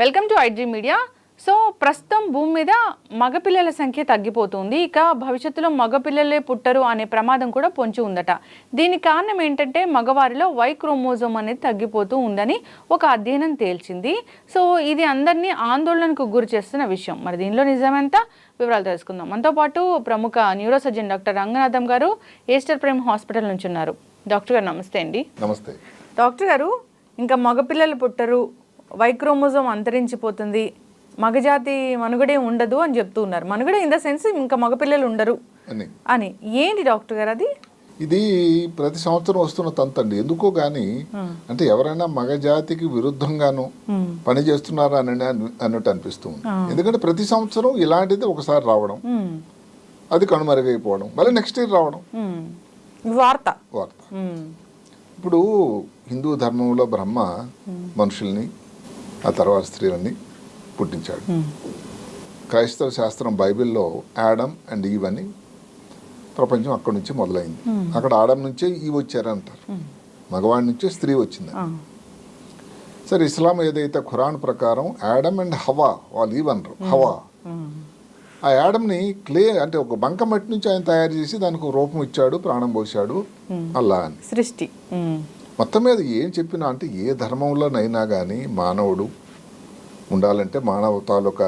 Welcome to IG media so ప్రస్తుతం భూమి మీద మగపిల్లల సంఖ్య తగ్గిపోతుంది. ఇక భవిష్యత్తులో మగపిల్లలే పుట్టరు అనే ప్రమాదం కూడా పొంచి ఉందట. దీనికి కారణం ఏంటంటే మగవారిలో వై క్రోమోజోమ్ అనేది తగ్గిపోతూ ఉందని ఒక అధ్యయనం తేల్చింది. సో ఇది అందరినీ ఆందోళనకు గురి చేస్తున్న విషయం. మరి దీనిలో నిజమెంత? వివరాలు తెలుసుకుందాం. మనతో పాటు ప్రముఖ న్యూరో సర్జన్ డాక్టర్ రంగనాథం గారు ఏస్టర్ ప్రేమ్ హాస్పిటల్ నుంచి ఉన్నారు. డాక్టర్ గారు నమస్తే అండి. నమస్తే. డాక్టర్ గారు ఇంకా మగపిల్లలు పుట్టరు వైక్రోమోజోమ్ అంతరించిపోతుంది. మగజాతి మనుగడే ఉండదు అని చెప్తూ ఉన్నారు. మనుగడే ఇన్ ద సెన్స్ ఇంకా మగపిల్లలు ఉండరు అని. అని. ఏంటి డాక్టర్ గారు అది? ఇది ప్రతి సంవత్సరం వస్తున్న తంతండి ఎందుకో గాని అంటే ఎవరైనా మగజాతికి విరుద్ధంగాను పని చేస్తున్నారా అని అన్నట్టు అనిపిస్తుంది ఎందుకంటే ప్రతి సంవత్సరం ఇలాంటిది ఒకసారి రావడం. అది కనుమరుగైపోవడం. మళ్ళీ నెక్స్ట్ ఇయర్ రావడం. వార్త. వార్త. ఇప్పుడు హిందూ ధర్మంలో బ్రహ్మ మనుషుల్ని ఆ తర్వాత స్త్రీలని పుట్టించాడు. క్రైస్తవ శాస్త్రం బైబిల్లో యాడమ్ అండ్ ఈవ్ అని ప్రపంచం అక్కడి నుంచి మొదలైంది. అక్కడ ఆడమ్ నుంచే ఈ వచ్చారంటారు. మగవాడి నుంచే స్త్రీ వచ్చింది. సరే ఇస్లాం ఏదైతే ఖురాన్ ప్రకారం యాడమ్ అండ్ హవా వాళ్ళు ఈవ్ అనరు. హవా. ఆ యాడమ్ని క్లే అంటే ఒక బంక మట్టి నుంచి ఆయన తయారు చేసి దానికి రూపం ఇచ్చాడు ప్రాణం పోశాడు అల్లా అని. సృష్టి. మొత్తం మీద ఏం చెప్పినా అంటే ఏ ధర్మంలోనైనా కానీ మానవుడు ఉండాలంటే మానవ తాలూకా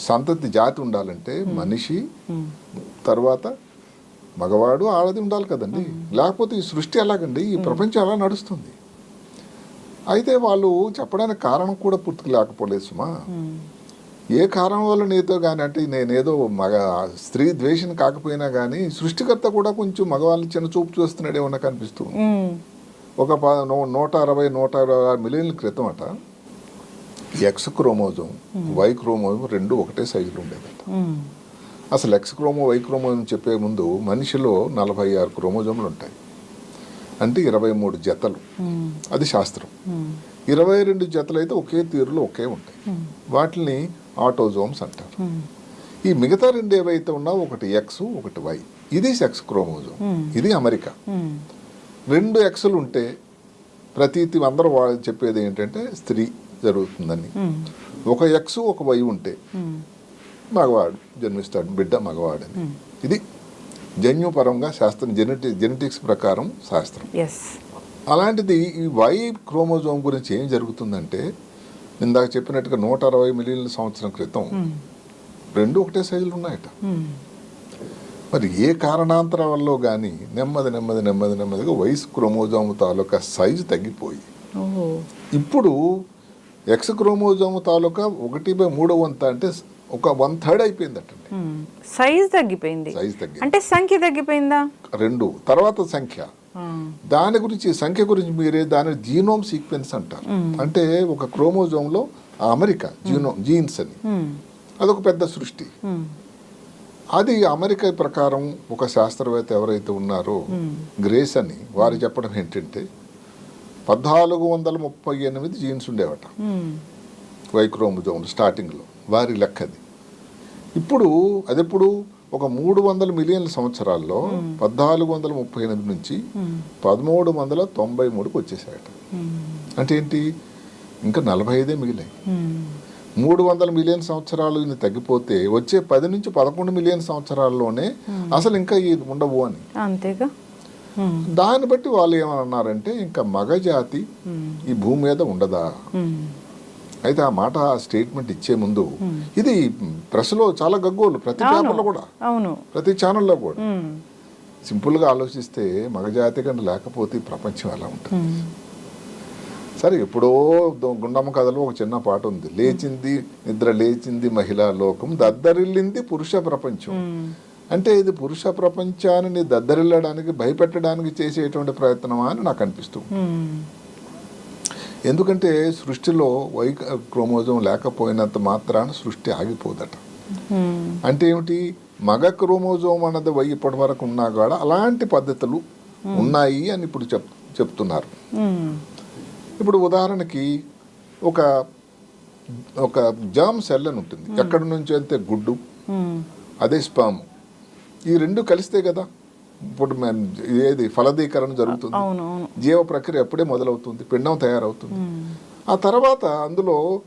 సంతతి జాతి ఉండాలంటే మనిషి. తర్వాత మగవాడు ఆడది ఉండాలి కదండి. లేకపోతే ఈ సృష్టి ఎలాగండి? ఈ ప్రపంచం ఎలా నడుస్తుంది? అయితే వాళ్ళు చెప్పడానికి కారణం కూడా పూర్తిగా లేకపోలేదు సుమా. ఏ కారణం వల్ల నీతో కానీ అంటే నేనేదో మగ స్త్రీ ద్వేషం కాకపోయినా కానీ సృష్టికర్త కూడా కొంచెం మగవాళ్ళని చిన్న చూపు చూస్తున్నాడేమో నాకు అనిపిస్తుంది మ్మ్. ఒక నూట అరవై నూట అరవై ఆరు మిలియన్ల క్రితం అట ఎక్స్ క్రోమోజోమ్ వై క్రోమోజోమ్ రెండు ఒకటే సైజులో ఉండేదట. అసలు ఎక్స్ క్రోమో వై క్రోమోజోమ్ చెప్పే ముందు మనిషిలో నలభై ఆరు క్రోమోజోములు ఉంటాయి అంటే ఇరవై మూడు జతలు. అది శాస్త్రం. ఇరవై రెండు జతలు అయితే ఒకే తీరులో ఒకే ఉంటాయి. వాటిని ఆటోజోమ్స్ అంటారు. ఈ మిగతా రెండు ఏవైతే ఉన్నావో ఒకటి ఎక్స్ ఒకటి వై ఇది సెక్స్ క్రోమోజోమ్. ఇది అమెరికా. రెండు ఎక్స్లు ఉంటే ప్రతీతి అందరూ వాళ్ళు చెప్పేది ఏంటంటే స్త్రీ జరుగుతుందని. ఒక ఎక్స్ ఒక వై ఉంటే. మగవాడు జన్మిస్తాడు బిడ్డ మగవాడని ఇది జన్యుపరంగా శాస్త్రం జెనెటి జెనెటిక్స్ ప్రకారం శాస్త్రం అలాంటిది ఈ వై క్రోమోజోమ్ గురించి ఏం జరుగుతుందంటే ఇందాక చెప్పినట్టుగా నూట అరవై మిలియన్ల సంవత్సరం క్రితం. రెండు ఒకటే సైజులు ఉన్నాయట. మరి ఏ కారణాంతరం వల్ల కానీ నెమ్మది నెమ్మది నెమ్మది నెమ్మదిగా వయసు క్రోమోజోమ్ తాలూకా సైజు తగ్గిపోయి ఇప్పుడు ఎక్స్ క్రోమోజోమ్ తాలూకా ఒకటి బై మూడో వంత అంటే ఒక వన్ థర్డ్ అయిపోయిందటండి. సైజ్ తగ్గిపోయింది. సైజ్ తగ్గి అంటే సంఖ్య తగ్గిపోయిందా? రెండు. తర్వాత సంఖ్య. దాని గురించి సంఖ్య గురించి మీరే దాని జీనోమ్ సీక్వెన్స్ అంటారు. అంటే ఒక క్రోమోజోమ్లో ఆ అమెరికా జీనో జీన్స్ అని. అదొక పెద్ద సృష్టి. అది అమెరికా ప్రకారం ఒక శాస్త్రవేత్త ఎవరైతే ఉన్నారో గ్రేస్ అని వారు చెప్పడం ఏంటంటే పద్నాలుగు వందల ముప్పై ఎనిమిది జీన్స్ ఉండేవట. మ్మ్. స్టార్టింగ్లో వారి లెక్కది. ఇప్పుడు అదెప్పుడు? ఒక మూడు వందల మిలియన్ల సంవత్సరాల్లో పద్నాలుగు వందల ముప్పై ఎనిమిది నుంచి పదమూడు వందల తొంభై మూడుకి వచ్చేసాయట. అంటే ఏంటి? ఇంకా నలభై ఐదే మిగిలాయి. మూడు వందల మిలియన్ సంవత్సరాలు తగ్గిపోతే వచ్చే పది నుంచి పదకొండు మిలియన్ సంవత్సరాల్లోనే అసలు ఇంకా ఉండవు అని. అంతేగా. దాన్ని బట్టి వాళ్ళు ఏమన్నారంటే ఇంకా మగజాతి. ఈ భూమి మీద ఉండదా. అయితే ఆ మాట స్టేట్మెంట్ ఇచ్చే ముందు ఇది ప్రెస్లో చాలా గగ్గోలు ప్రతి పేపర్లో కూడా అవును ప్రతి ఛానల్లో కూడా. సింపుల్గా ఆలోచిస్తే మగజాతి కంటే లేకపోతే ప్రపంచం ఎలా ఉంటుంది. సరే ఎప్పుడో గుండమ్మ కథలో ఒక చిన్న పాట ఉంది లేచింది నిద్ర లేచింది మహిళా లోకం దద్దరిల్లింది పురుష ప్రపంచం. అంటే ఇది పురుష ప్రపంచాన్ని దద్దరిల్లడానికి భయపెట్టడానికి చేసేటువంటి ప్రయత్నమా అని నాకు అనిపిస్తుంది. ఎందుకంటే సృష్టిలో వై క్రోమోజోమ్ లేకపోయినంత మాత్రాన సృష్టి ఆగిపోదట. అంటే ఏమిటి మగ క్రోమోజోమ్ అన్నది వై ఇప్పటి వరకు ఉన్నా కూడా అలాంటి పద్ధతులు ఉన్నాయి అని ఇప్పుడు చెప్ చెప్తున్నారు. ఇప్పుడు ఉదాహరణకి ఒక ఒక జామ్ సెల్ అని ఉంటుంది ఎక్కడి నుంచి అయితే గుడ్డు. అదే స్పామ్ ఈ రెండు కలిస్తే కదా. ఇప్పుడు ఏది? ఫలదీకరణ జరుగుతుంది. జీవ ప్రక్రియ అప్పుడే మొదలవుతుంది? పిండం తయారవుతుంది. ఆ తర్వాత అందులో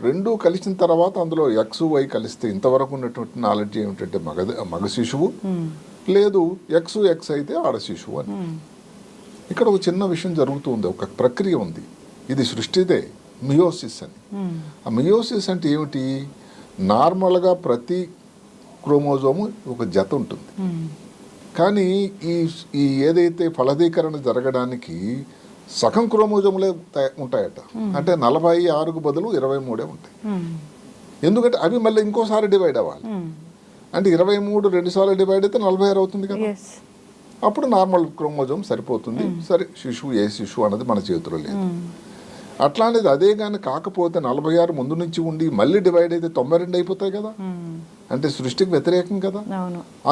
రెండు కలిసిన తర్వాత అందులో ఎక్స్ వై కలిస్తే ఇంతవరకు ఉన్నటువంటి నాలెడ్జ్ ఏమిటంటే మగ మగ శిశువు. లేదు ఎక్స్ ఎక్స్ అయితే ఆడ శిశువు అని. ఇక్కడ ఒక చిన్న విషయం జరుగుతుంది. ఒక ప్రక్రియ ఉంది. ఇది సృష్టిదే. మియోసిస్ అని. ఆ మియోసిస్ అంటే ఏమిటి? నార్మల్గా ప్రతి క్రోమోజోము ఒక జత ఉంటుంది. కానీ ఈ ఈ ఏదైతే ఫలదీకరణ జరగడానికి సగం క్రోమోజోములే ఉంటాయట. అంటే నలభై ఆరుకు బదులు ఇరవై మూడే ఉంటాయి. ఎందుకంటే అవి మళ్ళీ ఇంకోసారి డివైడ్ అవ్వాలి. అంటే ఇరవై మూడు రెండు సార్లు డివైడ్ అయితే నలభై ఆరు అవుతుంది కదా. అప్పుడు నార్మల్ క్రోమోజోమ్ సరిపోతుంది. సరే శిశువు ఏ శిశువు అన్నది మన చేతిలో లేదు. అట్లాంటిది అదే కానీ కాకపోతే నలభై ఆరు ముందు నుంచి ఉండి మళ్ళీ డివైడ్ అయితే తొంభై రెండు అయిపోతాయి కదా. అంటే సృష్టికి వ్యతిరేకం కదా.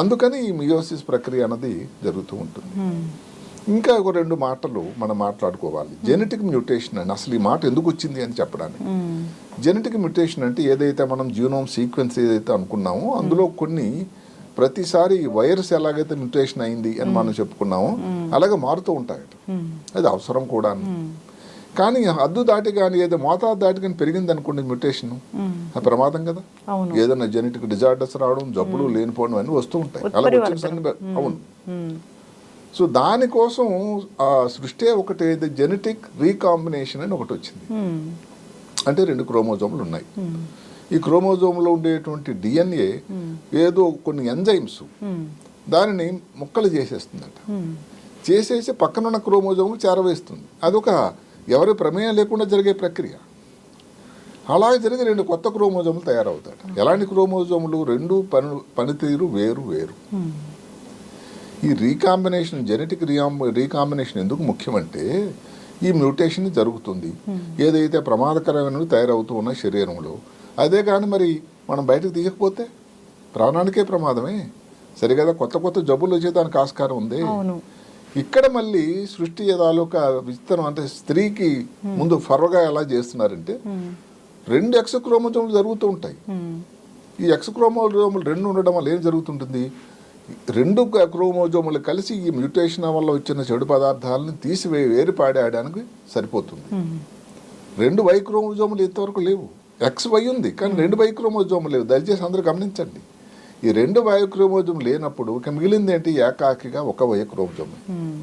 అందుకని ఈ మియోసిస్ ప్రక్రియ అన్నది జరుగుతూ ఉంటుంది. ఇంకా ఒక రెండు మాటలు మనం మాట్లాడుకోవాలి. జెనెటిక్ మ్యూటేషన్ అని అసలు ఈ మాట ఎందుకు వచ్చింది అని చెప్పడానికి. జెనెటిక్ మ్యూటేషన్ అంటే ఏదైతే మనం జీనోమ్ సీక్వెన్స్ ఏదైతే అనుకున్నామో అందులో కొన్ని ప్రతిసారి వైరస్ ఎలాగైతే మ్యూటేషన్ అయింది అని మనం చెప్పుకున్నామో అలాగే మారుతూ ఉంటాయట. అది అవసరం కూడా కానీ హద్దు దాటి కానీ ఏదో మోతాదు దాటి కానీ పెరిగింది అనుకోండి మ్యూటేషన్. అది ప్రమాదం కదా. ఏదైనా జెనెటిక్ డిజార్డర్స్ రావడం జబ్బులు లేనిపోవడం అన్నీ వస్తూ ఉంటాయి. అలా వచ్చిన అవును. సో దానికోసం ఆ సృష్టి ఒకటి జెనెటిక్ రీకాంబినేషన్ అని ఒకటి వచ్చింది. అంటే రెండు క్రోమోజోములు ఉన్నాయి. ఈ క్రోమోజోమ్లో ఉండేటువంటి డిఎన్ఏ ఏదో కొన్ని ఎంజైమ్స్. దానిని ముక్కలు చేసేస్తుందట. చేసేసి పక్కనున్న క్రోమోజోములు చేరవేస్తుంది. అదొక ఎవరి ప్రమేయం లేకుండా జరిగే ప్రక్రియ. అలాగే జరిగి రెండు కొత్త క్రోమోజోములు తయారవుతాయి ఎలాంటి క్రోమోజోములు? రెండు పని పనితీరు వేరు వేరు. మ్మ్. ఈ రీకాంబినేషన్ జెనెటిక్ రీఆం రీకాంబినేషన్ ఎందుకు ముఖ్యమంటే ఈ మ్యూటేషన్ జరుగుతుంది. ఏదైతే ప్రమాదకరమైనవి తయారవుతూ ఉన్న శరీరంలో అదే కానీ మరి మనం బయటకు తీయకపోతే ప్రాణానికే ప్రమాదమే. సరిగదా కొత్త కొత్త జబ్బులు వచ్చేదానికి ఆస్కారం ఉంది. ఇక్కడ మళ్ళీ సృష్టి తాలూకా విస్తరం అంటే స్త్రీకి ముందు ఫర్వగా ఎలా చేస్తున్నారంటే మ్మ్. రెండు ఎక్స్ క్రోమోజోములు జరుగుతూ ఉంటాయి. మ్మ్. ఈ ఎక్స్ క్రోమోజోములు రెండు ఉండడం వల్ల ఏం జరుగుతుంటుంది? రెండు క్రోమోజోములు కలిసి ఈ మ్యూటేషన్ వల్ల వచ్చిన చెడు పదార్థాలను తీసివే వేరు పాడేయడానికి సరిపోతుంది. రెండు వై క్రోమోజోములు ఇంతవరకు లేవు. ఎక్స్ వై ఉంది కానీ రెండు వై క్రోమోజోములు లేవు. దయచేసి అందరూ గమనించండి. ఈ రెండు వై క్రోమోజోమ్ లేనప్పుడు ఇక మిగిలింది ఏంటి ఏకాకిగా ఒక వై క్రోమోజోమ్ మ్మ్.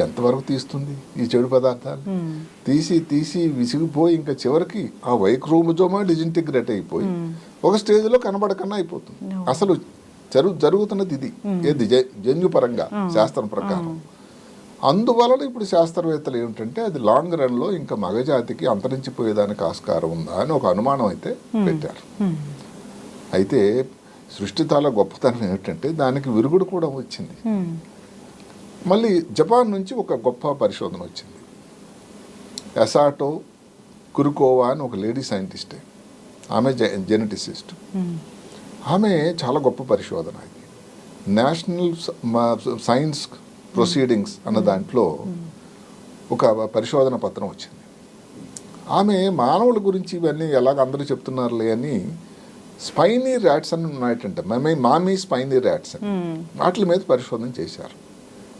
ఎంతవరకు తీస్తుంది ఈ చెడు పదార్థాలు. తీసి తీసి విసిగిపోయి ఇంకా చివరికి ఆ వై క్రోమోజోమా డిజింటిగ్రేట్ అయిపోయి ఒక స్టేజ్లో కనబడకన్నా అయిపోతుంది. అసలు జరుగు జరుగుతున్నది ఇది. ఏది జన్యుపరంగా శాస్త్రం ప్రకారం. అందువలన ఇప్పుడు శాస్త్రవేత్తలు ఏమిటంటే అది లాంగ్ రన్లో ఇంకా మగజాతికి అంతరించిపోయేదానికి ఆస్కారం ఉందా అని ఒక అనుమానం అయితే పెట్టారు. అయితే సృష్టి తాల గొప్పతనం ఏమిటంటే దానికి విరుగుడు కూడా వచ్చింది. మళ్ళీ జపాన్ నుంచి ఒక గొప్ప పరిశోధన వచ్చింది. ఎసాటో కురుకోవా అని ఒక లేడీ సైంటిస్టే ఆమె జె జెనెటిసిస్ట్. ఆమె చాలా గొప్ప పరిశోధన ఇది. నేషనల్ సైన్స్ ప్రొసీడింగ్స్ అన్న దాంట్లో ఒక పరిశోధన పత్రం వచ్చింది. ఆమె మానవుల గురించి ఇవన్నీ ఎలాగ అందరూ చెప్తున్నారులే అని స్పైనీ ర్యాట్స్ అని ఉన్నాయటంట మమే మామీ స్పైనీ ర్యాట్స్ అని. మ్మ్. వాటి మీద పరిశోధన చేశారు.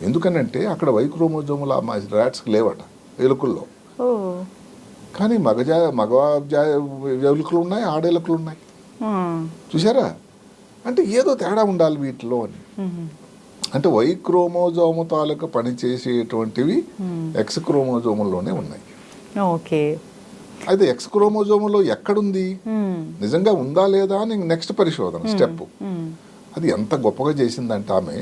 ఎందుకనంటే అక్కడ వైక్రోమోజోములు ఆ ర్యాట్స్కి లేవట ఎలుకల్లో. కానీ మగజా మగ జా ఎలుకలు ఉన్నాయి ఆడ ఎలుకలు ఉన్నాయి. మ్మ్. చూసారా అంటే ఏదో తేడా ఉండాలి వీటిలో అని. మ్మ్. అంటే వై క్రోమోజోము తాలూకా పనిచేసేటువంటివి. ఎక్స్ క్రోమోజోముల్లోనే ఉన్నాయి. ఓకే. అయితే ఎక్స్ క్రోమోజోములో ఎక్కడుంది. నిజంగా ఉందా లేదా అని నెక్స్ట్ పరిశోధన స్టెప్. అది ఎంత గొప్పగా చేసిందంటే ఆమె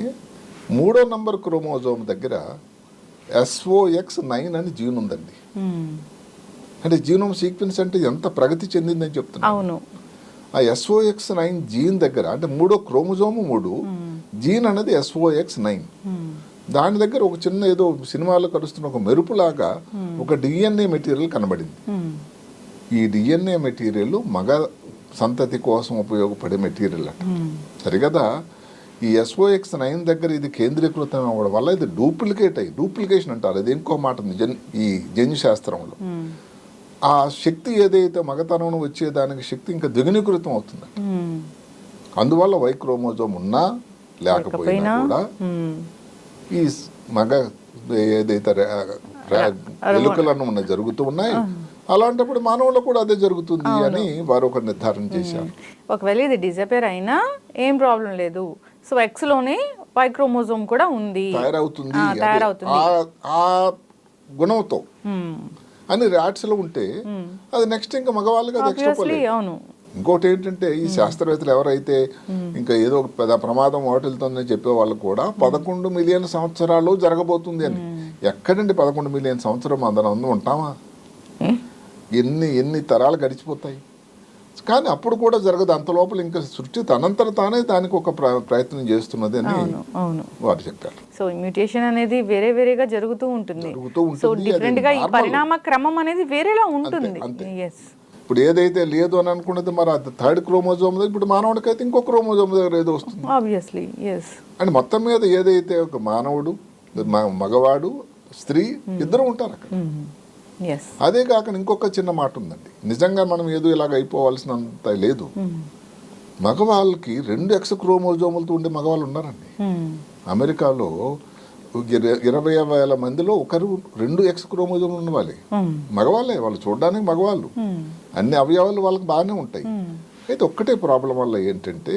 మూడో నంబర్ క్రోమోజోమ్ దగ్గర ఎస్ఓఎక్స్ నైన్ అని జీన్ ఉందండి. అంటే జీనోమ్ సీక్వెన్స్ అంటే ఎంత ప్రగతి చెందిందని చెప్తున్నా అవును ఆ ఎస్ఓఎక్స్ నైన్ జీన్ దగ్గర అంటే మూడో క్రోమోజోము మూడు జీన్ అనేది ఎస్ఓఎక్స్ నైన్. దాని దగ్గర ఒక చిన్న ఏదో సినిమాలో కలుస్తున్న ఒక మెరుపులాగా ఒక డిఎన్ఏ మెటీరియల్ కనబడింది మ్మ్. ఈ డిఎన్ఏ మెటీరియల్ మగ సంతతి కోసం ఉపయోగపడే మెటీరియల్ అట మ్మ్. సరిగదా ఈ ఎస్ఓఎక్స్ నైన్ దగ్గర ఇది కేంద్రీకృతం అవ్వడం వల్ల ఇది డూప్లికేట్ అయ్యి డూప్లికేషన్ అంటారు అది ఇంకో మాట ఉంది జన్ ఈ జన్యు శాస్త్రంలో. ఆ శక్తి ఏదైతే మగతనం వచ్చేదానికి శక్తి ఇంకా ద్విగుణీకృతం అవుతుంది. అందువల్ల వైక్రోమోజోమ్ ఉన్నా లేకపోయినా కూడా. ఈ మగ ఏదైతే ఎలుకలను ఉన్న జరుగుతూ ఉన్నాయి. అలాంటప్పుడు మానవుల్లో కూడా అదే జరుగుతుంది అని వారు ఒక నిర్ధారణ చేశారు. ఒకవేళ ఇది డిజపేర్ అయినా ఏం ప్రాబ్లం లేదు. సో ఎక్స్లోనే వైక్రోమోజోమ్ కూడా ఉంది. తయారవుతుంది ఆ. తయారవుతుంది. గుణంతో Hmm. అని ర్యాట్స్లో ఉంటే అది నెక్స్ట్ ఇంకా మగవాళ్ళకి అవును. ఇంకోటి ఏంటంటే ఈ శాస్త్రవేత్తలు ఎవరైతే ఇంకా ఏదో ఒక పెద్ద ప్రమాదం వాటిల్తుందని చెప్పే వాళ్ళు కూడా పదకొండు మిలియన్ సంవత్సరాలు జరగబోతుంది అని. ఎక్కడండి పదకొండు మిలియన్ సంవత్సరం అందరం ఉంటామా? ఎన్ని ఎన్ని తరాలు గడిచిపోతాయి? కానీ అప్పుడు కూడా జరగదు. అంత లోపల ఇంకా సృష్టి తనంతట తానే దానికి ఒక ప్ర- ప్రయత్నం చేస్తున్నది అని వారు చెప్పారు. సో మ్యూటేషన్ అనేది వేరే వేరేగా జరుగుతూ ఉంటుంది. సో డిఫరెంట్గా ఈ. పరిణామ క్రమం అనేది వేరేలా ఉంటుంది. ఇప్పుడు ఏదైతే లేదు అని అనుకున్నది మరి అది థర్డ్ క్రోమోజోమ్ దగ్గర ఇప్పుడు మానవుడికి అయితే ఇంకో క్రోమోజోమ్ దగ్గర ఏదో వస్తుంది. ఆబ్వియస్లీ ఎస్ అండ్ మొత్తం మీద ఏదైతే ఒక మానవుడు మగవాడు స్త్రీ ఇద్దరు ఉంటారు అక్కడ. ఎస్ అదే కాకుండా ఇంకొక చిన్న మాట ఉందండి. నిజంగా మనం ఏదో ఇలాగ అయిపోవాల్సినంత లేదు. మగవాళ్ళకి రెండు ఎక్స్ క్రోమోజోములతో ఉండే మగవాళ్ళు ఉన్నారండి. అమెరికాలో ఇరవై వేల మందిలో ఒకరు రెండు ఎక్స్ క్రోమోజోములు ఉన్న వాళ్ళే మగవాళ్ళే వాళ్ళు చూడడానికి మగవాళ్ళు. అన్ని అవయవాలు వాళ్ళకి బాగానే ఉంటాయి. అయితే ఒక్కటే ప్రాబ్లం వల్ల ఏంటంటే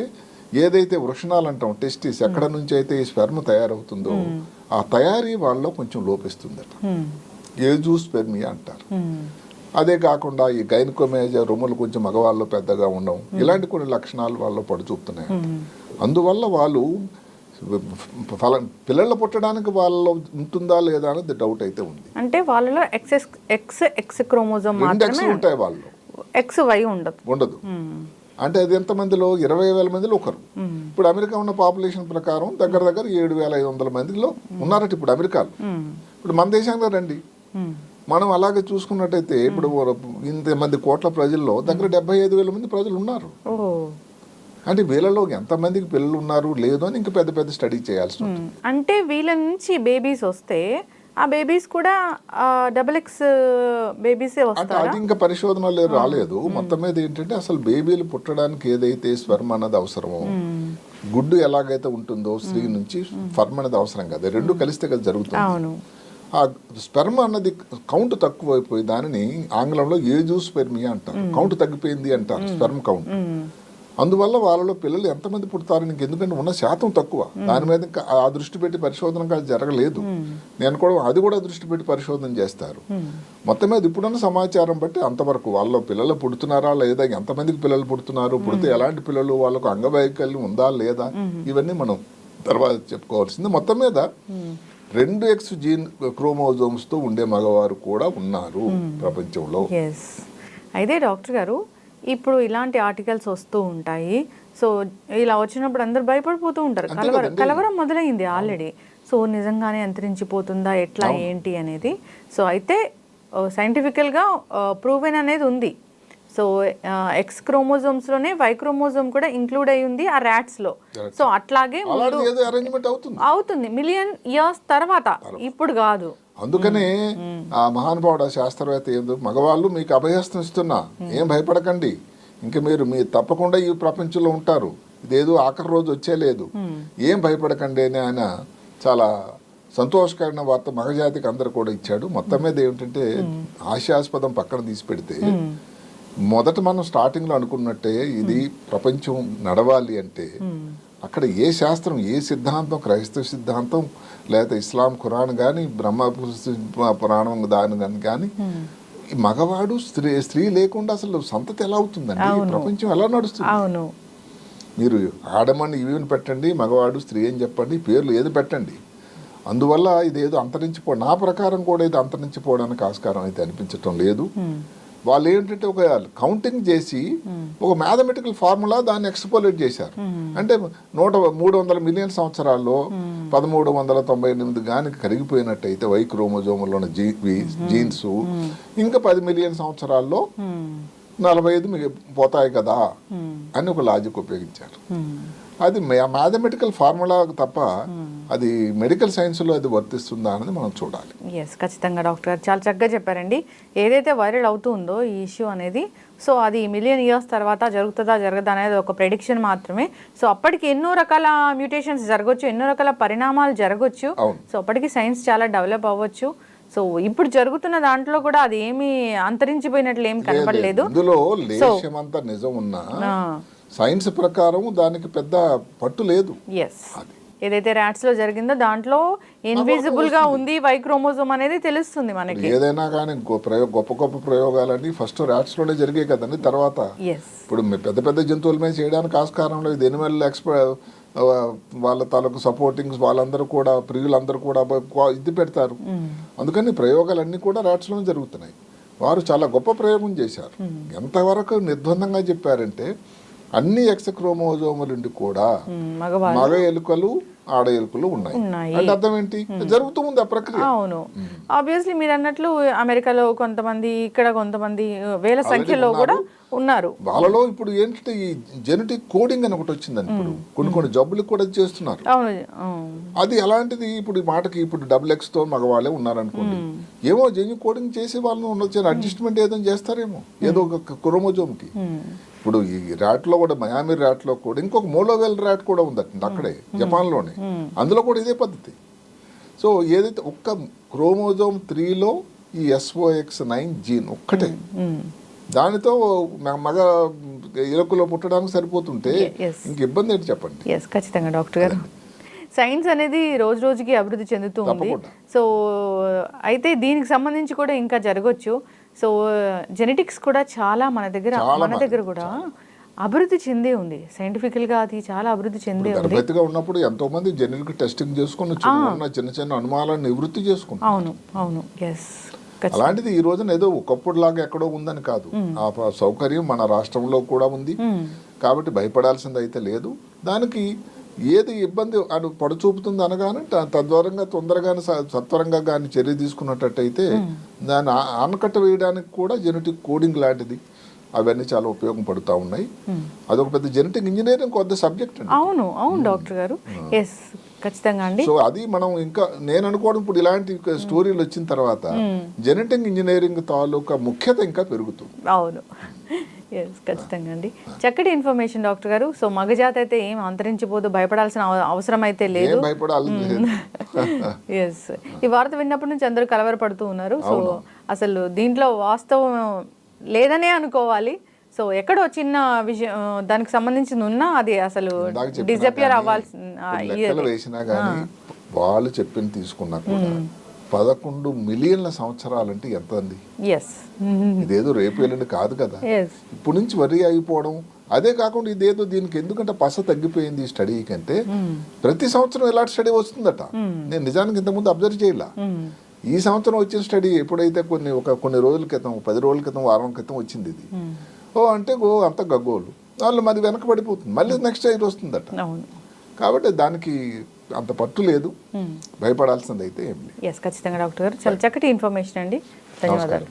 ఏదైతే వృషణాలు అంటాం టెస్టిస్ ఎక్కడ నుంచి అయితే ఈ స్పెర్మ్ తయారవుతుందో ఆ తయారీ వాళ్ళలో కొంచెం లోపిస్తుందట. ఏజూ స్పెర్మియా అంటారు. అదే కాకుండా ఈ గైనకోమేజ రొమ్ములు కొంచెం మగవాళ్ళు పెద్దగా ఉండడం ఇలాంటి కొన్ని లక్షణాలు వాళ్ళు పడు చూపుతున్నాయి అందువల్ల వాళ్ళు ఫల పిల్లలు పుట్టడానికి వాళ్ళలో ఉంటుందా లేదా అనేది డౌట్ అయితే ఉంది. అంటే వాళ్ళలో ఎక్స్ ఎక్స్ ఎక్స్ క్రోమోజోమ్ మాత్రమే ఉంటాయి వాళ్ళు ఎక్స్ వై ఉండదు. ఉండదు. అంటే అది ఎంత మందిలో? ఇరవై వేల మందిలో ఒకరు. ఇప్పుడు అమెరికా ఉన్న పాపులేషన్ ప్రకారం దగ్గర దగ్గర ఏడు వేల ఐదు వందల మందిలో ఉన్నారట ఇప్పుడు అమెరికాలో. ఇప్పుడు మన దేశంలో రండి. మనం అలాగే చూసుకున్నట్టయితే ఇప్పుడు ఇంతమంది కోట్ల ప్రజల్లో దగ్గర డెబ్బై ఐదు వేల మంది ప్రజలు ఉన్నారు. అంటే వీళ్ళలో ఎంతమందికి పిల్లలు ఉన్నారు లేదు అని ఇంకా పెద్ద పెద్ద స్టడీ చేయాల్సి ఉంటుంది. అంటే వీళ్ళ నుంచి బేబీస్ వస్తే ఆ బేబీస్ కూడా డబుల్ ఎక్స్ బేబీసే అంటే అది ఇంకా పరిశోధనలు రాలేదు. మొత్తం మీద ఏంటంటే అసలు బేబీలు పుట్టడానికి ఏదైతే స్వర్మ అన్నది అవసరమో గుడ్డు ఎలాగైతే ఉంటుందో స్త్రీ నుంచి స్పర్మ్ అనేది అవసరం కదా. రెండు కలిస్తే కదా జరుగుతుంది. ఆ స్పెర్మ్ అన్నది కౌంట్ తక్కువైపోయి దానిని ఆంగ్లంలో ఏజు స్పెర్మియా అంటారు కౌంట్ తగ్గిపోయింది అంటారు స్పెర్మ్ కౌంట్. అందువల్ల వాళ్ళలో పిల్లలు ఎంతమంది పుడతారు? నీకు ఎందుకంటే ఉన్న శాతం తక్కువ. దాని మీద ఇంకా ఆ దృష్టి పెట్టి పరిశోధన కాదు జరగలేదు. నేను కూడా అది కూడా దృష్టి పెట్టి పరిశోధన చేస్తారు. మొత్తం మీద ఇప్పుడున్న సమాచారం బట్టి అంతవరకు వాళ్ళలో పిల్లలు పుడుతున్నారా లేదా ఎంతమందికి పిల్లలు పుడుతున్నారు పుడితే ఎలాంటి పిల్లలు వాళ్ళకు అంగవైకల్యం ఉందా లేదా ఇవన్నీ మనం తర్వాత చెప్పుకోవాల్సింది. మొత్తం మీద రెండు ఎక్స్ జీన్ క్రోమోజోమ్స్తో ఉండే మగవారు కూడా ఉన్నారు ప్రపంచంలో. అయితే డాక్టర్ గారు ఇప్పుడు ఇలాంటి ఆర్టికల్స్ వస్తూ ఉంటాయి. సో ఇలా వచ్చినప్పుడు అందరు భయపడిపోతూ ఉంటారు. కలవరం. కలవరం మొదలైంది ఆల్రెడీ. సో నిజంగానే అంతరించిపోతుందా ఎట్లా ఏంటి అనేది. సో అయితే సైంటిఫికల్గా ప్రూవెన్ అనేది ఉంది. సో ఎక్స్ క్రోమోజోమ్స్లోనే వై క్రోమోజోమ్ కూడా ఇంక్లూడ్ అయి ఉంది ఆ ర్యాట్స్లో. సో అట్లాగే అవుతుంది. మిలియన్ ఇయర్స్ తర్వాత. ఇప్పుడు కాదు. అందుకనే ఆ మహానుభావుడు శాస్త్రవేత్త ఏందో మగవాళ్ళు మీకు అభయస్తం ఇస్తున్నా. ఏం భయపడకండి. ఇంకా మీరు మీ తప్పకుండా ఈ ప్రపంచంలో ఉంటారు. ఇదేదో ఆఖరి రోజు వచ్చేలేదు ఏం భయపడకండి అని ఆయన చాలా సంతోషకరమైన వార్త మగజాతికి అందరు కూడా ఇచ్చాడు. మొత్తం మీద ఏమిటంటే ఆశాస్పదం పక్కన తీసి పెడితే మొదట మనం స్టార్టింగ్లో అనుకున్నట్టే ఇది ప్రపంచం నడవాలి అంటే అక్కడ ఏ శాస్త్రం ఏ సిద్ధాంతం క్రైస్తవ సిద్ధాంతం లేదా ఇస్లాం ఖురాన్ కానీ బ్రహ్మ పురాణం దాని కానీ మగవాడు స్త్రీ స్త్రీ లేకుండా అసలు సంతతి ఎలా అవుతుందండి? ప్రపంచం ఎలా నడుస్తుంది? అవును. మీరు ఆడమని ఇవిని పెట్టండి మగవాడు స్త్రీ అని చెప్పండి పేర్లు ఏది పెట్టండి. అందువల్ల ఇదేదో అంతరించిపో నా ప్రకారం కూడా ఇది అంతరించిపోవడానికి ఆస్కారం అయితే అనిపించటం లేదు. వాళ్ళు ఏంటంటే ఒక కౌంటింగ్ చేసి ఒక మ్యాథమెటికల్ ఫార్ములా దాన్ని ఎక్స్పోలేట్ చేశారు. అంటే నూట మూడు వందల మిలియన్ సంవత్సరాల్లో పదమూడు వందల తొంభై ఎనిమిది గానికి కరిగిపోయినట్టయితే వై క్రోమోజోములోని జీ జీన్స్ ఇంకా పది మిలియన్ సంవత్సరాల్లో నలభై ఐదు పోతాయి కదా అని ఒక లాజిక్ ఉపయోగించారు. అది మ్యాథమెటికల్ ఫార్ములా తప్ప అది మెడికల్ సైన్స్లో అది వర్తిస్తుందా అనేది మనం చూడాలి. ఎస్ ఖచ్చితంగా డాక్టర్ గారు చాలా చక్కగా చెప్పారండి. ఏదైతే వైరల్ అవుతుందో ఈ ఇష్యూ అనేది సో అది మిలియన్ ఇయర్స్ తర్వాత జరుగుతుందా జరగదా అనేది ఒక ప్రెడిక్షన్ మాత్రమే. సో అప్పటికి ఎన్నో రకాల మ్యూటేషన్స్ జరగవచ్చు ఎన్నో రకాల పరిణామాలు జరగవచ్చు. సో అప్పటికి సైన్స్ చాలా డెవలప్ అవ్వచ్చు. సో ఇప్పుడు జరుగుతున్న దాంట్లో కూడా అది ఏమీ అంతరించిపోయినట్లు ఏం కనబడలేదు ఇందులో లేశం అంతా నిజం ఉన్నా సైన్స్ ప్రకారం దానికి పెద్ద పట్టు లేదు. ఏదైతే ర్యాట్స్లో జరిగిందో దాంట్లో ఇన్విజిబుల్గా ఉంది వై క్రోమోజోమ్ అనేది తెలుస్తుంది మనకి. ఏదైనా కానీ గొప్ప గొప్ప ప్రయోగాలన్నీ ఫస్ట్ ర్యాట్స్లోనే జరిగాయి కదండి తర్వాత ఇప్పుడు పెద్ద పెద్ద జంతువుల మీద చేయడానికి ఆస్కారం లేదు ఎనిమల్ ఎక్స్ప ఆ, వాళ్ళ తాలూకు సపోర్టింగ్స్ వాళ్ళందరూ కూడా ప్రియులందరూ కూడా ఇది పెడతారు. అందుకని ప్రయోగాలన్నీ కూడా ర్యాట్స్లోనే జరుగుతున్నాయి. వారు చాలా గొప్ప ప్రయోగం చేశారు. ఎంతవరకు నిర్బంధంగా చెప్పారంటే అన్ని ఎక్స్ క్రోమోజోములుండి కూడా మగ ఎలుకలు ఆడ ఎలుకలు ఉన్నాయి. అంటే అర్థం ఏంటి? జరుగుతూ ఉంది ఆ ప్రక్రియ. అవును. ఆబ్వియస్లీ మీరు అన్నట్లు అమెరికాలో కొంతమంది ఇక్కడ కొంతమంది వేల సంఖ్యలో కూడా ఉన్నారు. వాళ్ళలో ఇప్పుడు ఏంటంటే ఈ జెనెటిక్ కోడింగ్ అని ఒకటి వచ్చిందని ఇప్పుడు. కొన్ని కొన్ని జబ్బులకు కూడా చేస్తున్నారు. అది ఎలాంటిది? ఇప్పుడు మాటకి ఇప్పుడు డబుల్ ఎక్స్తో మగవాళ్ళే ఉన్నారనుకోండి. ఏమో జెన్యు కోడింగ్ చేసి వాళ్ళని ఉండొచ్చు అడ్జస్ట్మెంట్ ఏదో చేస్తారేమో. ఏదో ఒక క్రోమోజోమ్కి ఇప్పుడు ఈ ర్యాట్లో కూడా మయామి ర్యాట్లో కూడా ఇంకొక మోలోవెల్ ర్యాట్ కూడా ఉందట అక్కడే జపాన్లోనే అందులో కూడా ఇదే పద్ధతి. సో ఏదైతే ఒక్క క్రోమోజోమ్ త్రీలో ఈ ఎస్ఓఎక్స్ నైన్ జీన్ ఒక్కటే. దానితో మగ ఎలుకలో పుట్టడానికి సరిపోతుంటే. ఇంక ఇబ్బంది ఏంటి చెప్పండి? ఖచ్చితంగా డాక్టర్ గారు. సైన్స్ అనేది రోజు రోజుకి అభివృద్ధి చెందుతూ ఉంది. సో అయితే దీనికి సంబంధించి కూడా ఇంకా జరగచ్చు. సో జెనెటిక్స్ కూడా చాలా మన దగ్గర మన దగ్గర కూడా అభివృద్ధి చెందే ఉంది. సైంటిఫికల్గా అది చాలా అభివృద్ధి చెందే ఉంది. గర్భవతిగా ఉన్నప్పుడు ఎంతో మంది జెనెటిక్ టెస్టింగ్ చేసుకుని చిన్న చిన్న అనుమానాలను నివృత్తి చేసుకుంటారు అవును అవును. ఎస్ అలాంటిది ఈ రోజున ఏదో ఒకప్పుడు లాగా ఎక్కడో ఉందని కాదు. ఆ సౌకర్యం మన రాష్ట్రంలో కూడా ఉంది. కాబట్టి భయపడాల్సింది అయితే లేదు. దానికి ఏది ఇబ్బంది అను పడుచూపుతుంది అనగానే తద్వారంగా తొందరగానే సత్వరంగా కానీ చర్య తీసుకున్నట్టయితే దాన్ని ఆనకట్ట వేయడానికి కూడా జెనెటిక్ కోడింగ్ లాంటిది. అవన్నీ చాలా ఉపయోగపడుతూ ఉన్నాయి. అదొక పెద్ద జెనెటిక్ ఇంజనీరింగ్ కొద్ది సబ్జెక్ట్ అండి. అవును అవును డాక్టర్ గారు. ఎస్ ఖచ్చితంగా అండి. సో అది మనం ఇంకా నేను అనుకోవడం ఇప్పుడు ఇలాంటి స్టోరీలు వచ్చిన తర్వాత జెనెటిక్ ఇంజనీరింగ్ తాలూకా ముఖ్యత ఇంకా పెరుగుతుంది. అవును. ఎస్ ఖచ్చితంగా అండి. చక్కటి ఇన్ఫర్మేషన్ డాక్టర్ గారు. సో మగజాతి అయితే ఏం అంతరించిపోదు భయపడాల్సిన అవ- అవసరం అయితే లేదు. ఎస్ ఈ వార్త విన్నప్పటి నుంచి అందరూ కలవరపడుతూ ఉన్నారు. సో అసలు దీంట్లో వాస్తవం లేదనే అనుకోవాలి. సో ఎక్కడో చిన్న విషయం దానికి సంబంధించింది ఉన్నా అది అసలు డిజపియర్ కానీ వాళ్ళు చెప్పిన తీసుకున్నా కూడా పదకొండు మిలియన్ల సంవత్సరాలంటే ఎంత అండి ఇదేదో రేపు ఎల్లుండి కాదు కదా. ఎస్ ఇప్పటి నుంచి వరి అయిపోవడం అదే కాకుండా ఇదేదో దీనికి ఎందుకంటే పస తగ్గిపోయింది ఈ స్టడీ కంటే ప్రతి సంవత్సరం ఇలాంటి స్టడీ వస్తుందట? నేను నిజానికి ఇంతకుముందు అబ్జర్వ్ చేయాల. ఈ సంవత్సరం వచ్చిన స్టడీ ఎప్పుడైతే కొన్ని ఒక కొన్ని రోజుల క్రితం పది రోజుల క్రితం వారం క్రితం వచ్చింది ఇది. ఓ అంటే ఓ అంత గగ్గోలు. వాళ్ళు మరి వెనకబడిపోతుంది. మళ్ళీ నెక్స్ట్ ఇయర్ వస్తుందట. కాబట్టి దానికి అంత పట్టు లేదు. భయపడాల్సింది అయితే ఏం లేదు. ఎస్ ఖచ్చితంగా డాక్టర్ గారు. చాలా చక్కటి ఇన్ఫర్మేషన్ అండి. ధన్యవాదాలు.